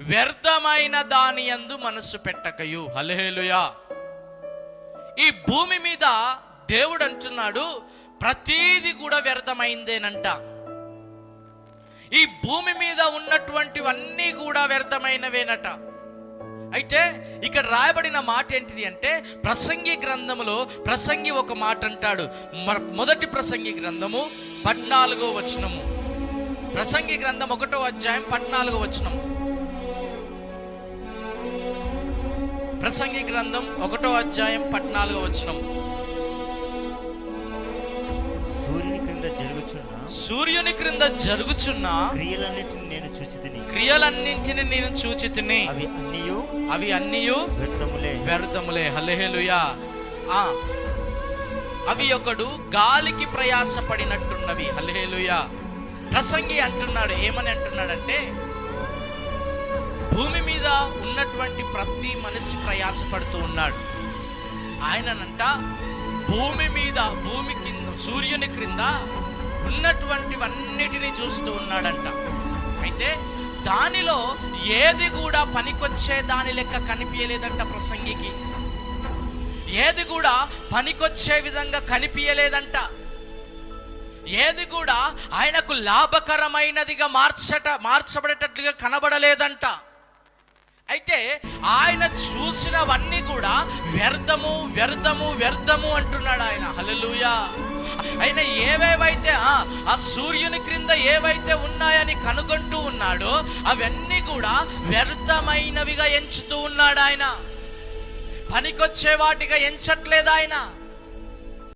వ్యర్థమైన దాని యందు మనస్సు పెట్టకయు. హలేలుయా ఈ భూమి మీద దేవుడు అంటున్నాడు ప్రతీది కూడా వ్యర్థమైందేనంట. ఈ భూమి మీద ఉన్నటువంటివన్నీ కూడా వ్యర్థమైనవేనట. అయితే ఇక్కడ రాయబడిన మాట ఏంటిది అంటే ప్రసంగి గ్రంథములో ప్రసంగి ఒక మాట అంటాడు. మొదటి ప్రసంగి గ్రంథము పద్నాలుగో వచనము. ప్రసంగి గ్రంథం ఒకటో అధ్యాయం పద్నాలుగో వచనం ప్రసంగి గ్రంథం ఒకటో అధ్యాయం పద్నాలుగో వచనం. సూర్యుని క్రింద జరుగుచున్న సూర్యుని క్రింద జరుగుచున్న క్రియలన్నిటిని నేను చూచి తిని క్రియలన్నింటిని నేను చూచి తిని అవి అన్నీయు అవి అన్నీయు వ్యర్థములే. వ్యర్థములే. హల్లెలూయా. ఆ. అవి ఒకడు గాలికి ప్రయాసపడినట్టున్నవి. హల్లెలూయా. ప్రసంగి అంటున్నాడు ఏమని అంటున్నాడంటే భూమి మీద ఉన్నటువంటి ప్రతి మనిషి ప్రయాసపడుతూ ఉన్నాడు. ఆయననంట భూమి మీద భూమి కింద సూర్యుని క్రింద ఉన్నటువంటివన్నిటినీ చూస్తూ ఉన్నాడంట. అయితే దానిలో ఏది కూడా పనికొచ్చే దాని లెక్క కనిపించలేదంట ప్రసంగికి. ఏది కూడా పనికొచ్చే విధంగా కనిపించలేదంట ఏది కూడా ఆయనకు లాభకరమైనదిగా మార్చట మార్చబడేటట్లుగా కనబడలేదంట. ఆయన చూసినవన్నీ కూడా వ్యర్థము వ్యర్థము వ్యర్థము అంటున్నాడు ఆయన. హలలుయా ఆయన ఏవేవైతే ఆ సూర్యుని క్రింద ఏవైతే ఉన్నాయని కనుగొంటూ ఉన్నాడో అవన్నీ కూడా వ్యర్థమైనవిగా ఎంచుతూ ఉన్నాడు ఆయన. పనికొచ్చే వాటిగా ఎంచట్లేదు ఆయన.